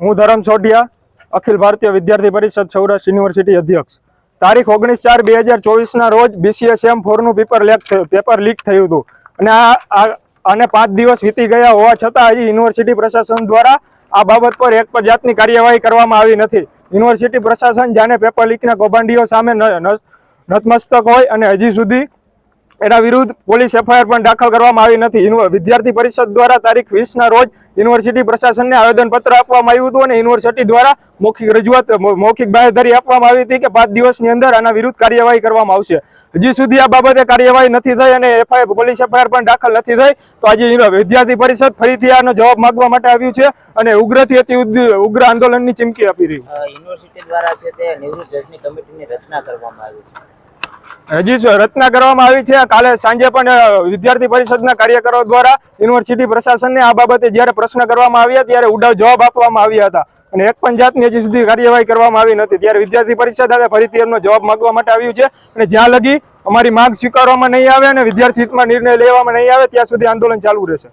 હું ધરમ સોઢિયા, અખિલ ભારતીય વિદ્યાર્થી પરિષદ સૌરાષ્ટ્ર યુનિવર્સિટી અધ્યક્ષ. તારીખ ઓગણીસ ચાર બે હજાર ચોવીસના રોજ બીસીએસ એમ ફોરનું પેપર લેક થયું પેપર લીક થયું હતું. અને આ અને પાંચ દિવસ વીતી ગયા હોવા છતાં હજી યુનિવર્સિટી પ્રશાસન દ્વારા આ બાબત પર એક પર જાતની કાર્યવાહી કરવામાં આવી નથી. યુનિવર્સિટી પ્રશાસન જાણે પેપર લીકના કૌભાંડીઓ સામે નતમસ્તક હોય અને હજી સુધી એના વિરુદ્ધ પોલીસ એફઆઈઆર પણ દાખલ કરવામાં આવી નથી. વિદ્યાર્થી પરિષદ દ્વારા તારીખ વીસના રોજ યુનિવર્સિટી પ્રશાસનને આવેદનપત્ર આપવામાં આવ્યું હતું અને યુનિવર્સિટી દ્વારા મૌખિક રજૂઆત મૌખિક બાહેધરી આપવામાં આવી હતી કે પાંચ દિવસની અંદર આના વિરુદ્ધ કાર્યવાહી કરવામાં આવશે. હજી સુધી આ બાબતે કાર્યવાહી નથી થઈ અને એફઆઈઆર, પોલીસ એફઆઈઆર પણ દાખલ નથી થઈ. તો આજે વિદ્યાર્થી પરિષદ ફરીથી આનો જવાબ માંગવા માટે આવ્યું છે અને ઉગ્રથી અતિ ઉગ્ર આંદોલનની ચીમકી આપી રહી યુનિવર્સિટી દ્વારા છે તે નિવૃત્ત જજની કમિટીની રચના કરવામાં આવી છે. હજી રચના કરવામાં આવી છે. કાલે સાંજે પણ વિદ્યાર્થી પરિષદના કાર્યકરો દ્વારા યુનિવર્સિટી પ્રશાસનને આ બાબતે જ્યારે પ્રશ્ન કરવામાં આવ્યા ત્યારે ઉડાવ જવાબ આપવામાં આવ્યા હતા. અને એક પણ જાતની હજી સુધી કાર્યવાહી કરવામાં આવી નથી. ત્યારે વિદ્યાર્થી પરિષદ હવે ફરીથી એમનો જવાબ માંગવા માટે આવ્યું છે. અને જ્યાં લગી અમારી માંગ સ્વીકારવામાં નહીં આવે અને વિદ્યાર્થી હિતમાં નિર્ણય લેવામાં નહીં આવે, ત્યાં સુધી આંદોલન ચાલુ રહેશે.